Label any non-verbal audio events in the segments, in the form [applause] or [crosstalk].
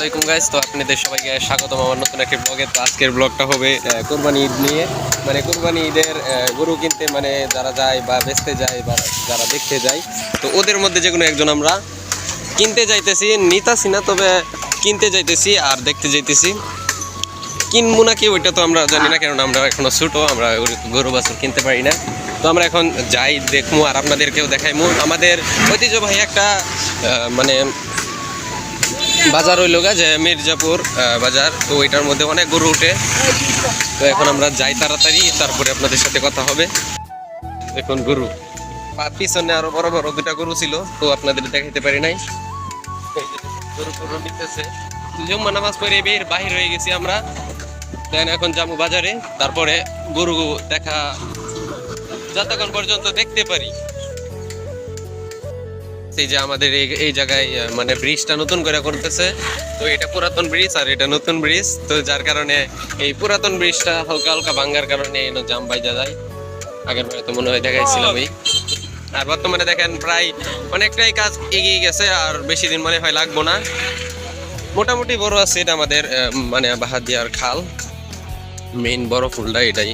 আলাইকুম গাইস তো আপনাদের সবাইকে স্বাগতম আমার নতুন একটি ব্লগে তো আজকের ব্লগটা হবে কোরবানি ঈদ নিয়ে। মানে কোরবানি ঈদের গরু কিনতে মানে যারা যায় বা বেচতে যায় বা যারা দেখতে যায়, তো ওদের মধ্যে যে কোনো একজন আমরা কিনতে যাইতেছি, নিতাছি না, তবে কিনতে যাইতেছি আর দেখতে যাইতেছি। কিনবো নাকি ওইটা তো আমরা জানি না কারণ আমরা এখনও ছোটো, আমরা গরু বাছুর কিনতে পারি না। তো আমরা এখন যাই, দেখব আর আপনাদেরকেও দেখাইমু। আমাদের ঐতিহ্যবাহী একটা মানে বাজার হইল গা যে মির্জাপুর বাজার। তো ওইটার মধ্যে অনেক গরু উঠে। তো এখন আমরা যাই তাড়াতাড়ি, তারপরে আপনাদের সাথে কথা হবে। এখন গরু। পিছনে আরও বড় বড় দুটা গরু ছিল, তো আপনাদের দেখাইতে পারি নাই। জুম্মা নামাজ পড়ে বের, বাহির হয়ে গেছি আমরা। দেন এখন যাব বাজারে, তারপরে গরু দেখা যতক্ষণ পর্যন্ত দেখতে পারি। এই যে আমাদের এই জায়গায় মানে ব্রিজটা নতুন করে করতেছে তো এটা পুরাতন ব্রিজ আর এটা নতুন ব্রিজ। তো যার কারণে এই পুরাতন ব্রিজটা হালকা হালকা ভাঙ্গার কারণে জাম বাইজা যায়। আগের বারে তো মনে হয় দেখাইছিলাম আর বর্তমানে দেখেন প্রায় অনেকটাই কাজ এগিয়ে গেছে আর বেশি দিন মনে হয় লাগবো না। মোটামুটি বড় আছে এটা আমাদের মানে বাহাদিয়ার খাল। মেইন বড় ফুলটা এটাই।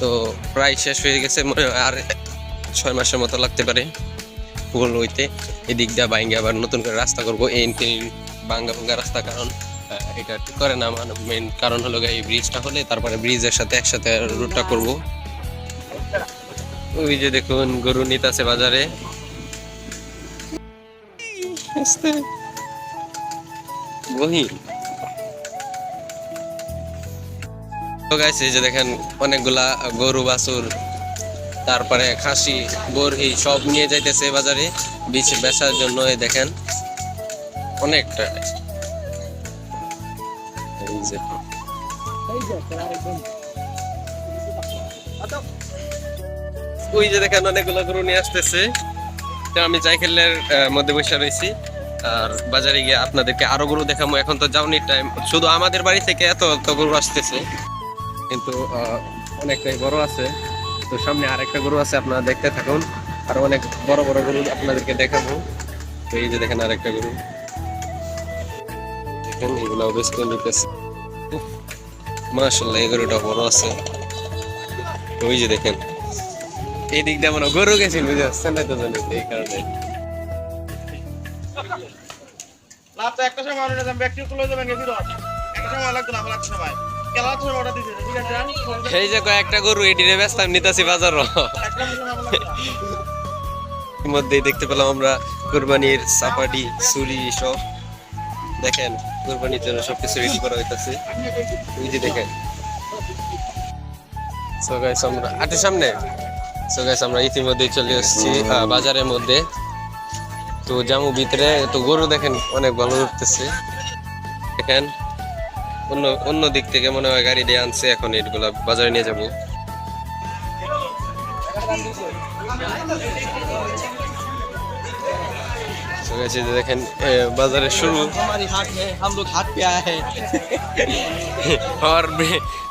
তো প্রায় শেষ হয়ে গেছে আর ছয় মাসের মতো লাগতে পারে। ফুল হইতে এদিক দিয়ে বাইঙ্গে আবার নতুন করে রাস্তা করব। এই বাঙ্গা ভাঙ্গা রাস্তা কারণ এটা করে না মানে মেন কারণ হলো এই ব্রিজটা হলে তারপরে ব্রিজের সাথে একসাথে রুটটা করব। ওই যে দেখুন, গরু নিতাছে বাজারে। গাইছে যে দেখেন, অনেকগুলা গরু বাছুর তারপরে খাসি, বরহি সব নিয়ে যাইতেছে বাজারে। বীজ বেচার জন্য দেখেন, অনেকটা। ওই যে দেখেন, অনেকগুলো গরু নিয়ে আসতেছে। আমি সাইকেলের মধ্যে বসে রয়েছি আর বাজারে গিয়ে আপনাদেরকে আরও গরু দেখাবো এখন তো যাওনি টাইম শুধু আমাদের বাড়ি থেকে এত এত গরু আসতেছে। কিন্তু অনেকটাই বড় আছে। তো সামনে আরেকটা গরু আছে, আপনারা দেখতে থাকুন। আর অনেক বড় বড় গরু আপনাদেরকে দেখাবো। তো এই যে দেখেন আরেকটা গরু। দেখেন এগুলো মাসাল্লাহ এই গরুটা বড় আছে। ওই যে দেখেন, এই দিক দিয়ে মনে গরু গেছে বুঝে আসছেন না তো এই কারণে। লাভ তো একটা সময় ব্যক্তি খুলে গেছিল একটা সময় লাগতো না আমার একটা এই যে কয়েকটা গরু এটিরে ব্যস্ত আমি নিতেছি বাজারও। মধ্যেই দেখতে পেলাম আমরা কোরবানির সাপাটি ছুরি সব। দেখেন কোরবানির জন্য সবকিছু রেডি করা হইতাছে। ওই যে দেখেন। সো গাইস আমরা আটের সামনে। সো গাইস আমরা ইতিমধ্যেই চলে এসেছি বাজারের মধ্যে। তো জামু ভিতরে তো গরু দেখেন অনেক ভালো উঠতেছে। দেখেন। অন্য অন্য দিক থেকে মনে হয় গাড়ি দিয়ে আনছে এখন এটগুলা বাজারে নিয়ে যাব। দেখেন বাজারে শুরু। [laughs]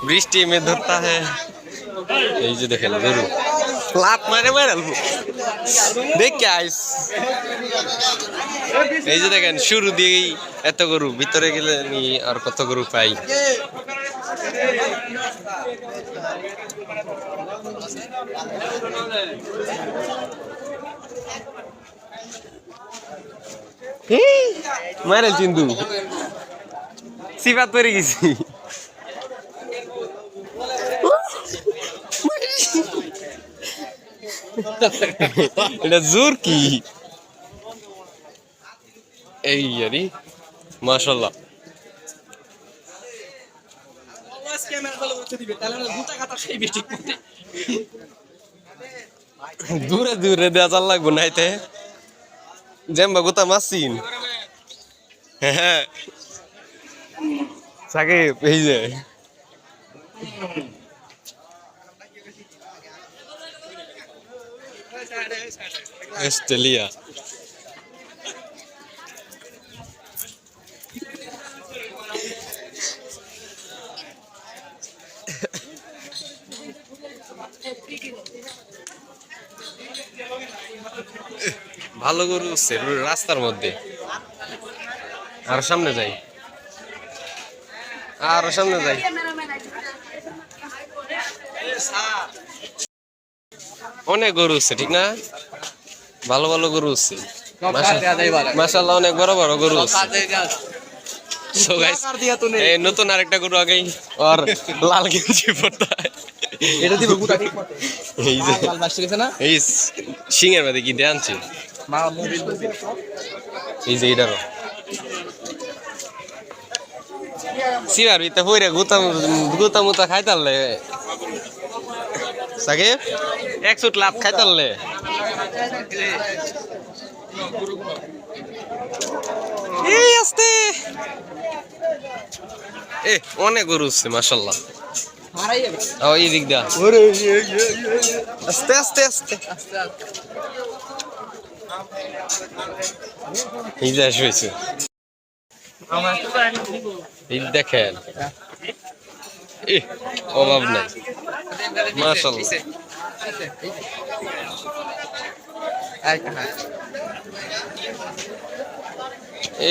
বৃষ্টি মে ধরতা হ্যাঁ এই যে দেখেন গরু। লাত মারে মারে দেখ আইস। এই যে দেখেন, শুরু দিয়েই এত গরু, ভিতরে গেলে নি আর কত গরু পাই। মারে চিন্দু সিফাত পরে গেছি। এটা জোর কি? এই আরে মাশাল্লাহ দূরে দূরে দেওয়া চাল লাগবো নাইতে। জেম্বা গোতা মাসিন হ্যাঁ। সাকে এই যে। অস্ট্রেলিয়া ভালো গরু হচ্ছে রাস্তার মধ্যে। আর সামনে যাই। আরও সামনে যাই। অনেক গরু উঠছে ঠিক না? ভালো ভালো গরু উঠছে মাসাল্লাহ অনেক বড় বড় গরু এই নতুন আরেকটা গরু আগেই আর লাল গেঞ্জি পড়তে। এটা দিব গুটা ঠিক এই যে লাল বাস গেছে না? এই সিংয়ের কিনতে আনছি। মা এই যে এইটারও। সিবার ভিতরে হইরে গুতা গুতা মুতা সাকিব? এক সুট লাভ এই আস্তে। এ অনেক গরু উঠছে মাসাল্লাহ ও এই দিক দা আস্তে আস্তে আস্তে। এই যে শুয়েছে এই দেখেন। এ অভাব নাই। মাশাআল্লাহ।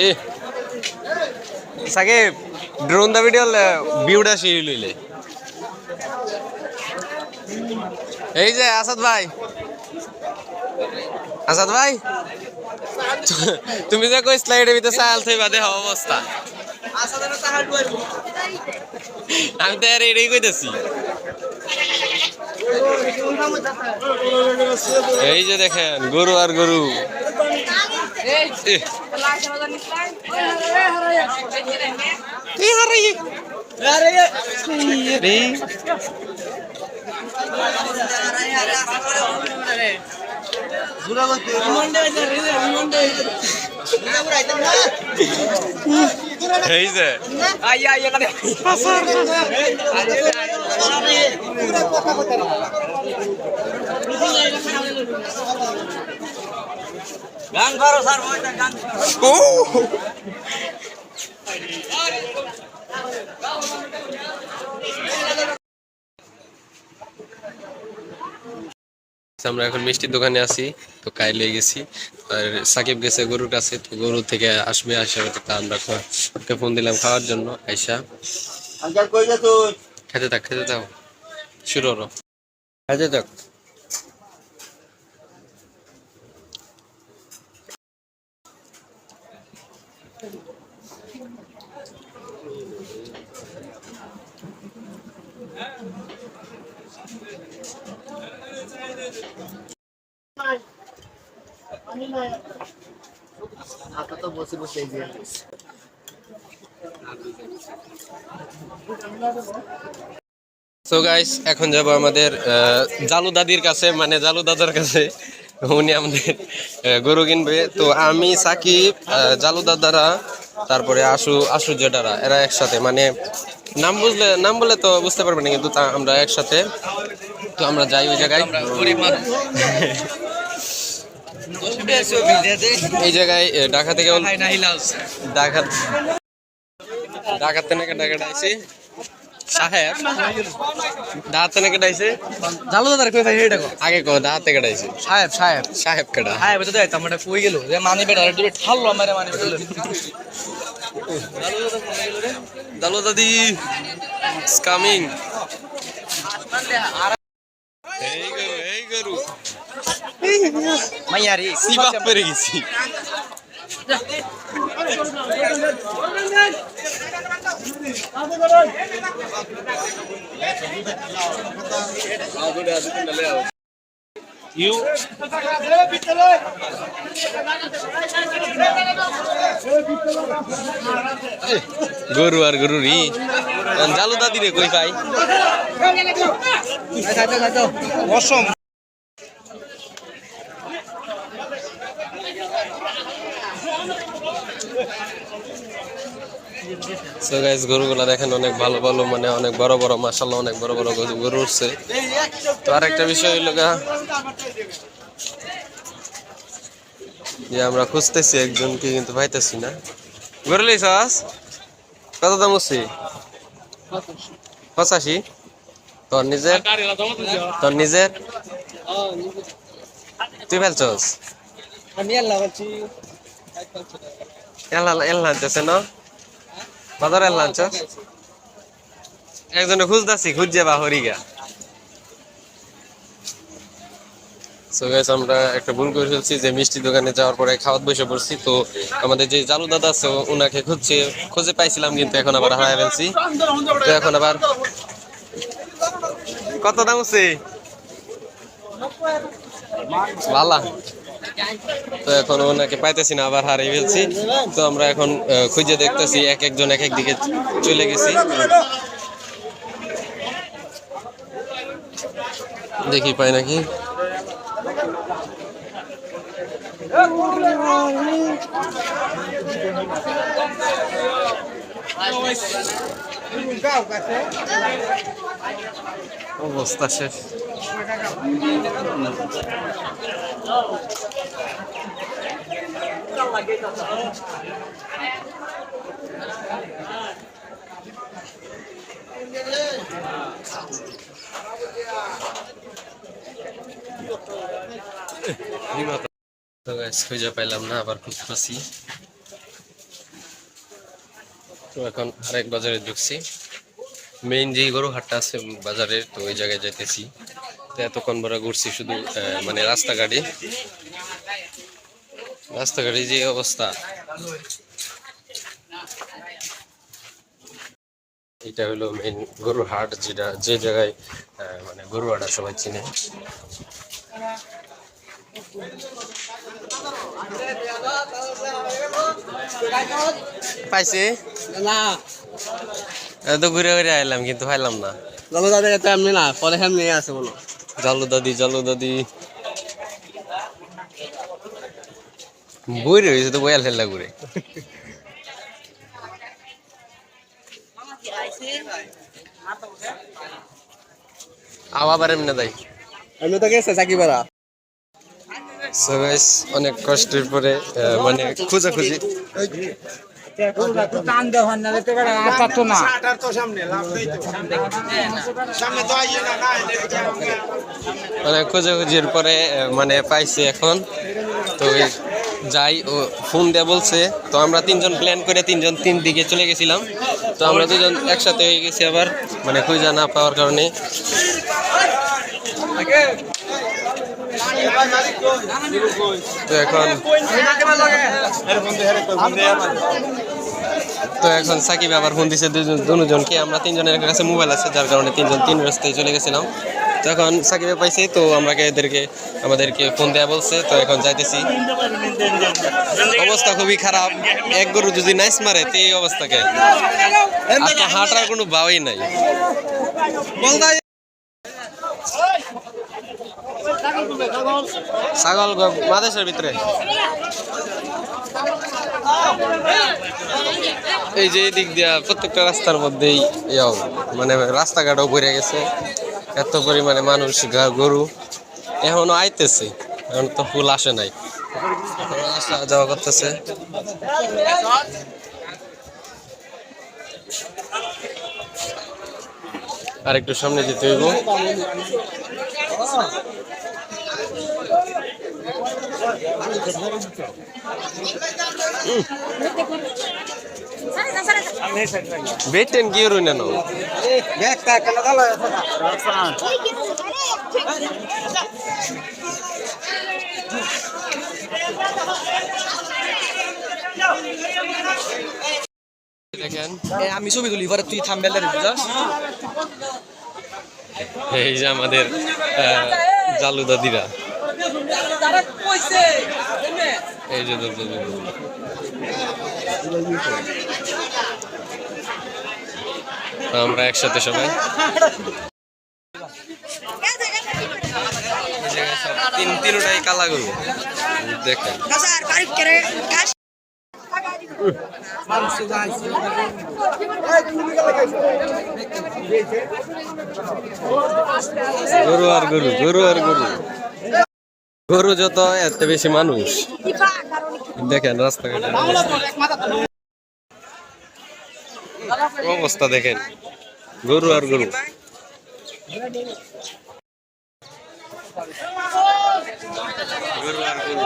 এ সাকে ড্রোন দা ভিডিও ভিউটা সেই লইলে। এই যে আসাদ ভাই। আসাদ ভাই। তুমি যে কইসলা এটার ভিতরে চাল থইবা দেহ অবস্থা। আমি তো আর এটাই কইতেছি। এই যে দেখেন গরু আর গরু। রে এই যে। গান করো স্যার গান ও আমরা এখন মিষ্টির দোকানে আছি তো কাইলে গেছি। আর সাকিব গেছে গরুর কাছে তো গরু থেকে আসবে আসে তা আমরা ওকে ফোন দিলাম খাওয়ার জন্য আইসা। খেতে থাক খেতে থাক। শুরু হলো খেতে থাক। আটা তো বসে বসে এই সো গাইস এখন যাব আমাদের আহ, জালু দাদির কাছে মানে জালু দাদার কাছে। উনি আমাদের গরু কিনবে। তো আমি সাকিব আহ, জালু দাদারা তারপরে আশু আশু জেডারা এরা একসাথে। মানে নাম বুঝলে নাম বলে তো বুঝতে পারবে না কিন্তু তা আমরা একসাথে। তো আমরা যাই ওই জায়গায়। এই জায়গায় ঢাকা থেকে ঢাকা ঢাকা থেকে ঢাকা ডাইছে সাহেব ঢাকা থেকে ডাইছে জালো দাদা কই ভাই এটা আগে কো ঢাকা থেকে ডাইছে সাহেব সাহেব। সাহেব কেডা? সাহেব তো দেখ আমরা কই গেল? যে মানি বেটা দিবে ঠাললো আমারে মানি বেটা। দালো দাদি ইটস কামিং এই গরু এই গরু। মাইয়ারি সিবা পেরে গেছি। গরু আর গরু রি জালু দাদি রে কই পাই? খাইতে অসম। সো গাইস গরুগুলা দেখেন অনেক ভালো ভালো মানে অনেক বড় বড় মাশাআল্লাহ অনেক বড় বড় গরু উঠছে। তো আরেকটা বিষয় হইল গা যে আমরা খুঁজতেছি একজনকে কিন্তু পাইতেছি না। গরু লইছাস কত দাম হচ্ছে পঁচাশি। তোর নিজের? তোর নিজের? তুই ফেলছস? আমি আল্লাহ বলছি এল্লা এল্লা আনতেছে না? বাজার আনছস একজনে খুঁজতাছি খুঁজছে বা হরিগা সো গাইস আমরা একটা ভুল করে ফেলছি যে মিষ্টি দোকানে যাওয়ার পরে খাওয়াত বসে পড়ছি। তো আমাদের যে জালু দাদা আছে ওনাকে খুঁজছে খুঁজে পাইছিলাম কিন্তু এখন আবার হারাই ফেলছি। তো এখন আবার কত দাম আছে লালা। তো এখন ওনাকে পাইতেছি না, আবার হারিয়ে ফেলছি। তো আমরা এখন খুঁজে দেখতেছি, এক একজন এক এক দিকে চলে গেছি। দেখি পাই নাকি। অবস্থা শেষ। খুঁজে পাইলাম না আবার খুঁজতেছি। তো এখন আরেক বাজারে ঢুকছি। মেইন যে গরু হাটটা আছে বাজারের তো ওই জায়গায় যাইতেছি। তো এতক্ষণ বড় ঘুরছি শুধু মানে রাস্তাঘাটে। রাস্তাঘাটে যে অবস্থা। এটা হলো মেইন গরুর হাট, যেটা যে জায়গায় মানে গরু হাটা সবাই চিনে। পাইছে? না এত ঘুরে ঘুরে আইলাম কিন্তু পাইলাম না। চলো দাদা এটা এমনি না পরে সামনে আছে বলো জালু দাদি জালু দাদি বই রয়েছে তো বয়াল ফেললা ঘুরে। আবার এমনি দেয় এমনি তো গেছে চাকি বেড়া। সো গাইস অনেক কষ্টের পরে মানে খোঁজাখুঁজি। মানে খোঁজাখুঁজির পরে মানে পাইছি এখন। তো যাই, ও ফোন দিয়ে বলছে, তো আমরা তিনজন প্ল্যান করে তিনজন তিন দিকে চলে গেছিলাম। তো আমরা দুজন একসাথে হয়ে গেছি আবার মানে খুঁজা না পাওয়ার কারণে। তো এখন তো এখন সাকিব আবার ফোন দিছে দুজন দুজনকে। আমরা তিনজনের কাছে মোবাইল আছে, যার কারণে তিনজন তিন রাস্তায় চলে গেছিলাম। তো এখন সাকিবে পাইছি, তো আমাকে এদেরকে আমাদেরকে ফোন দেয়া বলছে, তো এখন যাইতেছি। অবস্থা খুবই খারাপ। এক গরু যদি নাইস মারে, তো এই অবস্থাকে। আজকে হাঁটার কোনো বাওই নাই। ছাগল মাদেশের ভিতরে। এই যে দিক দিয়া প্রত্যেকটা রাস্তার মধ্যেই ইয়া মানে রাস্তাঘাটও ভরে গেছে। এত পরিমাণে মানুষ গরু এখনও আইতেছে, এখন তো ফুল আসে নাই। আসা যাওয়া করতেছে। আর একটু সামনে যেতে হইব। রইন না দেখেন আমি ছবি তুলি পরে তুই থামবেলে এই যে আমাদের জালু দাদিরা। আমরা একসাথে সবাই। তিন তিনটাই কালা গরু। দেখেন. গরু আর গরু গরু আর গরু। গরু যত, এত বেশি মানুষ। দেখেন রাস্তাঘাটে অবস্থা দেখেন, গরু আর গরু। গরু আর গরু।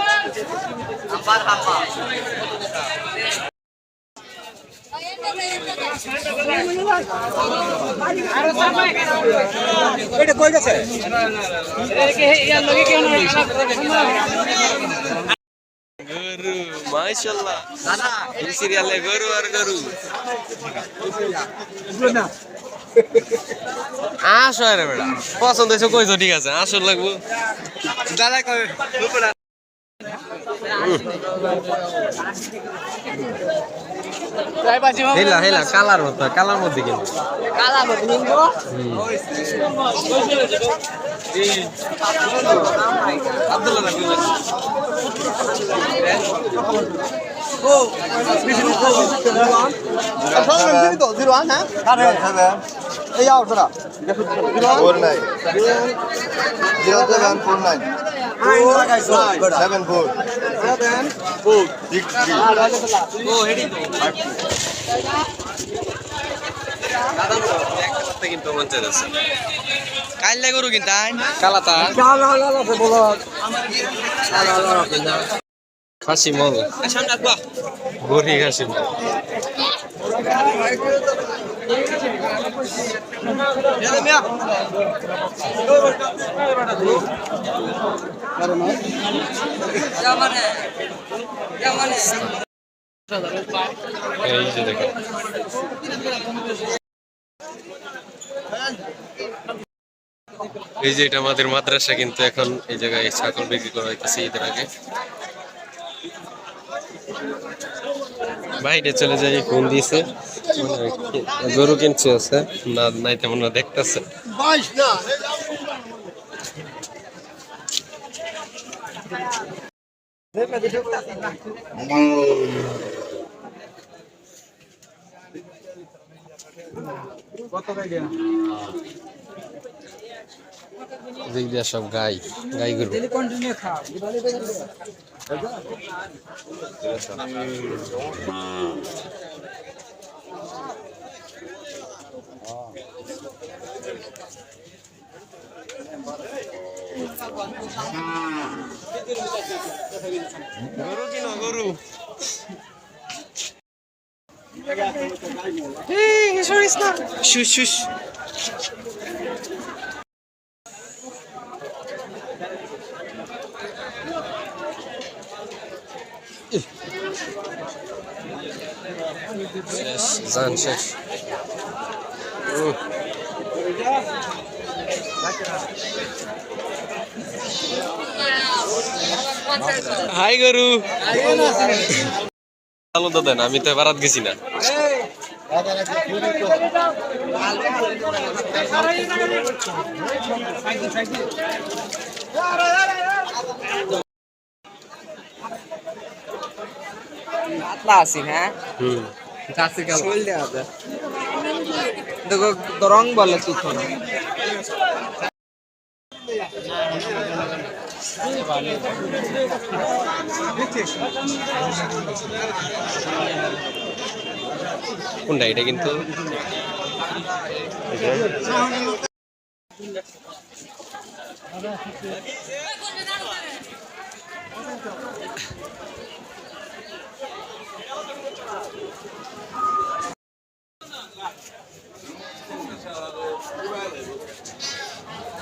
গরু, মাশাআল্লাহ। এই সিরিয়ালে গরু আর গরু। আসো রে বেটা। পছন্দ হয়েছে, কইছো ঠিক আছে, আসল লাগবো। দাদা কই? হেলা হেলা কালার মতো কালার মধ্যে কিন্তু নিবো আব্দুল্লাহ রাখবি four nine zero seven four nine seven four হেডি তো দাদা একটা করতে কিন্তু মন চাইছে কাইলে গরু কিনতা কালাতা খাসি মল গরি খাসি মল এই যে এই যে এটা আমাদের মাদ্রাসা, কিন্তু এখন এই জায়গায় ছাগল বিক্রি করা হইতেছে ঈদের আগে। বাইরে চলে যাই ফোন দিয়েছে গরু কিনছে আছে না নাই তেমন না দেখতেছে। দিক দিয়ে সব গাই গাই গরু গরু। কিনো গরু শুশ শুশ শেষ জান শেষ হাই গরু তো দেন আমি তো এবার গেছি না আছি হ্যাঁ চাষি কেমন শৈল আছে। দেখো রং বলে তুই তো কোনটা? এটা কিন্তু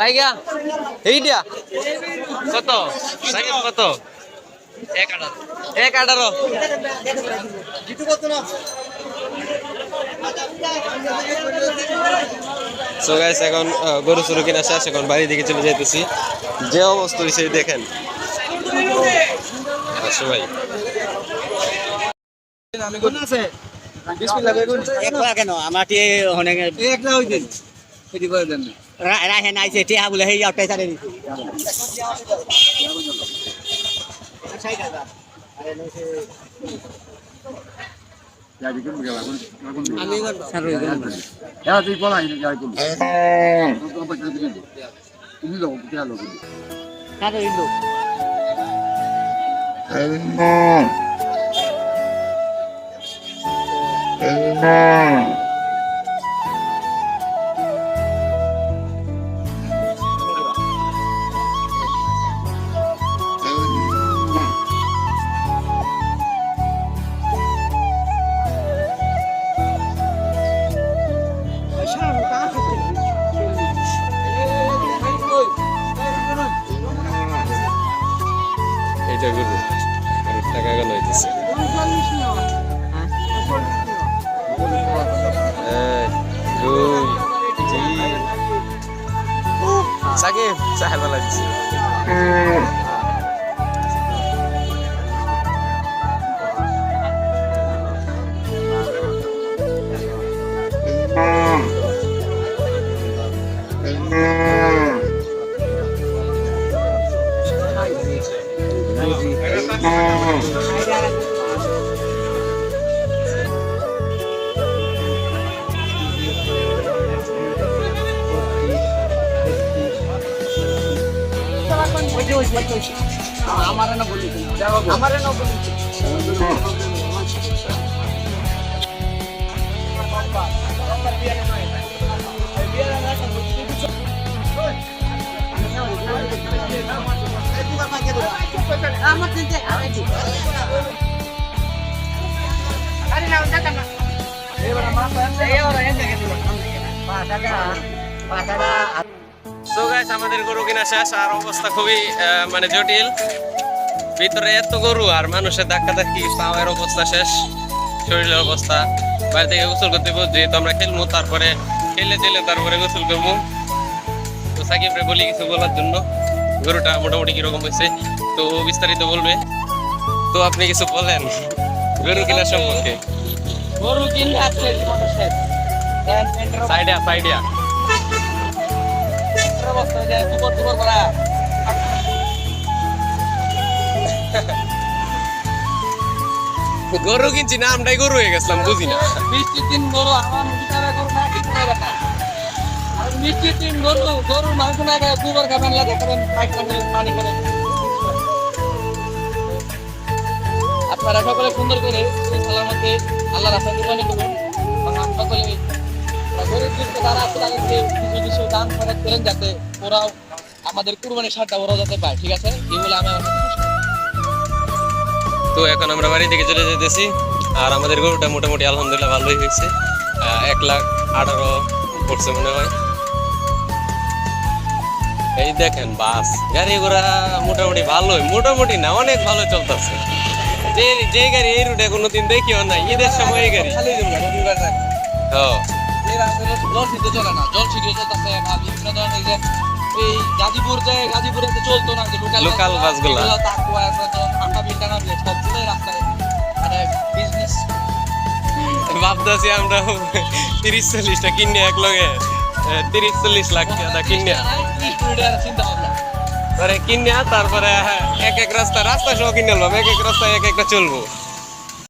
লাইগা এইটা কত? সাইকেল কত? এক আঠারো। এক আঠারো। সো গাইস এখন গরু সরু কিনা শেষ এখন বাড়ি দিকে চলে যাইতেছি। যে অবস্থা হয়েছে দেখেন। আসো ভাই। একলা কেন? আমার টিয়ে অনেক একলা হই দিন এটি করে দেন রাহে নাইছে টিয়া বলে সেই আউটাই ছাড়ে দিছি আমি কাদের ইন্দু সাকিব চাহে বেলা দিচ্ছে সো গাইস আমাদের গরু কিনা শেষ, আর অবস্থা খুবই মানে জটিল। ভিতরে এত গরু, আর মানুষের ধাক্কা ধাক্কি পাওয়ার অবস্থা শেষ, শরীরের অবস্থা। বাইরে থেকে গোসল করতে যেহেতু আমরা খেলব তারপরে খেলে দিলে তারপরে গোসল করব তো সাকিবরে বলি কিছু বলার জন্য, গরুটা মোটামুটি কীরকম হয়েছে? তো ও বিস্তারিত বলবে। তো আপনি কিছু বলেন গরু কিনা সম্পর্কে। গরু কিনলে আছে জীবনের শেষ সাইডিয়া গরু কিনছি না আমরাই গরু হয়ে গেছিলাম বুঝি না। বৃষ্টির দিন গরু আমার গরু না কিছু না দেখা। বৃষ্টির দিন গরু গরু মাংস না গোবর খাবেন লাগে খাবেন পায়খানা করে পানি করে আপনারা সকলে সুন্দর করে খেলার মধ্যে আল্লাহ রাস্তা নির্মাণ করুন। এবং সকলে গরিব যারা আছে কিছু কিছু দান খরচ করেন যাতে ওরাও আমাদের কুরবানির সারটা ওরাও যাতে পায়, ঠিক আছে? এই বলে আমি। তো এখন আমরা বাড়ি থেকে চলে যেতেছি, আর আমাদের গরুটা মোটামুটি আলহামদুলিল্লাহ ভালোই হয়েছে। এক লাখ আঠারো পড়ছে মনে হয়। এই দেখেন বাস গাড়ি ঘোড়া মোটামুটি ভালোই, মোটামুটি না, অনেক ভালো চলতেছে। যে যে গাড়ি এই রুটে কোনোদিন দেখিও না ঈদের সময় এই গাড়ি। খালি দিন রবিবার রাখ হ্যাঁ এই রাস্তায় জল সিদ্ধ চলে না জল সিদ্ধ চলতেছে বা বিভিন্ন ধরনের যে এই গাজীপুর যে গাজীপুরে যে চলতো না যে লোকাল Local বাসগুলা। তাকুয়া ঠান্ডা বিলটানা দিয়ে সবগুলো রাস্তায় মানে বিজনেস ভাবতেছি আমরা তিরিশ চল্লিশটা কিনে এক লগে তিরিশ চল্লিশ লাখ টাকা কিনে। চিন্তা কিনে তারপরে এক এক রাস্তা রাস্তা সহ কিনে নিলাম এক এক রাস্তায় এক একটা চলবো।